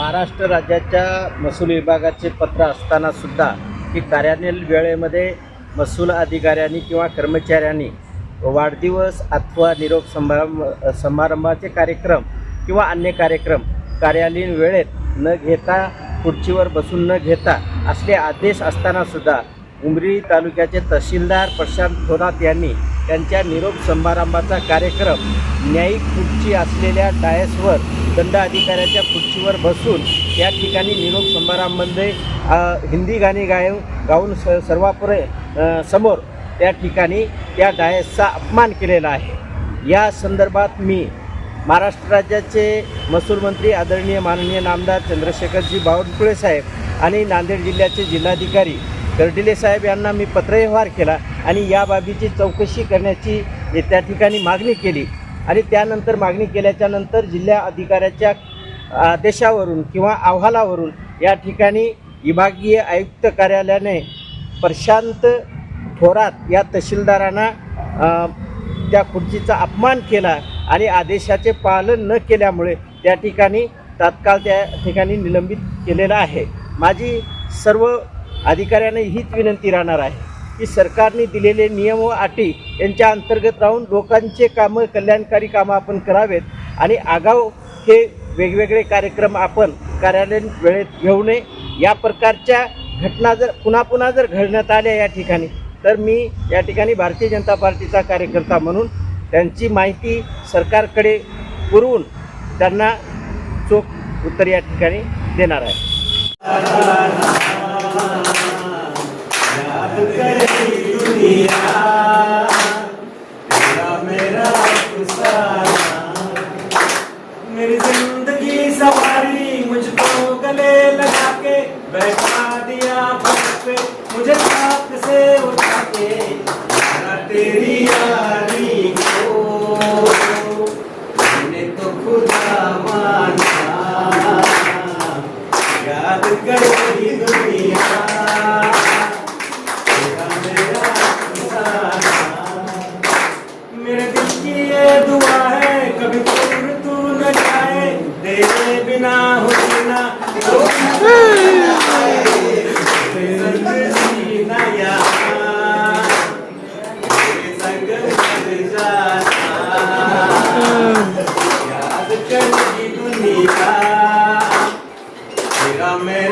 महाराष्ट्र राज्याच्या महसूल विभागाचे पत्र असताना सुद्धा की कार्यालयीन वेळेमध्ये महसूल अधिकाऱ्यांनी किंवा कर्मचाऱ्यांनी वाढदिवस अथवा निरोप समारंभ समारंभाचे कार्यक्रम किंवा अन्य कार्यक्रम कार्यालयीन वेळेत न घेता खुर्चीवर बसून न घेता असले आदेश असताना सुद्धा उमरी तालुक्याचे तहसीलदार प्रशांत थोरात यांनी त्यांच्या निरोप समारंभाचा कार्यक्रम न्यायिक खुर्ची असलेल्या डायसवर दंड अधिकाऱ्याच्या खुर्चीवर बसून या ठिकाणी निरोप समारंभामध्ये हिंदी गाणी गाय गाऊन स सर्वापुरे समोर त्या ठिकाणी त्या डायसचा अपमान केलेला आहे. या संदर्भात मी महाराष्ट्र राज्याचे महसूल मंत्री आदरणीय माननीय नामदार चंद्रशेखरजी बावनकुळे साहेब आणि नांदेड जिल्ह्याचे जिल्हाधिकारी कर्डिले साहेब यांना मी पत्रव्यवहार केला आणि या बाबीची चौकशी करण्याची त्या ठिकाणी मागणी केली. आणि त्यानंतर मागणी केल्याच्यानंतर जिल्हा अधिकाऱ्याच्या आदेशावरून किंवा अहवालावरून या ठिकाणी विभागीय आयुक्त कार्यालयाने प्रशांत थोरात या तहसीलदारांना त्या खुर्चीचा अपमान केला आणि आदेशाचे पालन न केल्यामुळे त्या ठिकाणी तात्काळ त्या ठिकाणी निलंबित केलेलं आहे. माझी सर्व अधिकाऱ्यांना हीच विनंती राहणार आहे. की सरकारने दिलेले नियम व अटी यांच्या अंतर्गत राहून लोकांचे कामं कल्याणकारी कामं आपण करावेत आणि आगाऊ हे वेगवेगळे कार्यक्रम आपण कार्यालयीन वेळेत घेऊ नये. या प्रकारच्या घटना जर पुन्हा पुन्हा जर घडण्यात आल्या या ठिकाणी तर मी या ठिकाणी भारतीय जनता पार्टीचा कार्यकर्ता म्हणून त्यांची माहिती सरकारकडे पुरवून त्यांना चोख उत्तर या ठिकाणी देणार आहे. बैठा दिया पे मुझे साथ से उठा के तेरी यारी को। मैंने तो खुदा माना, याद करी दुनिया। मेरे दिल की दुआ है, कभी तू बिना Man.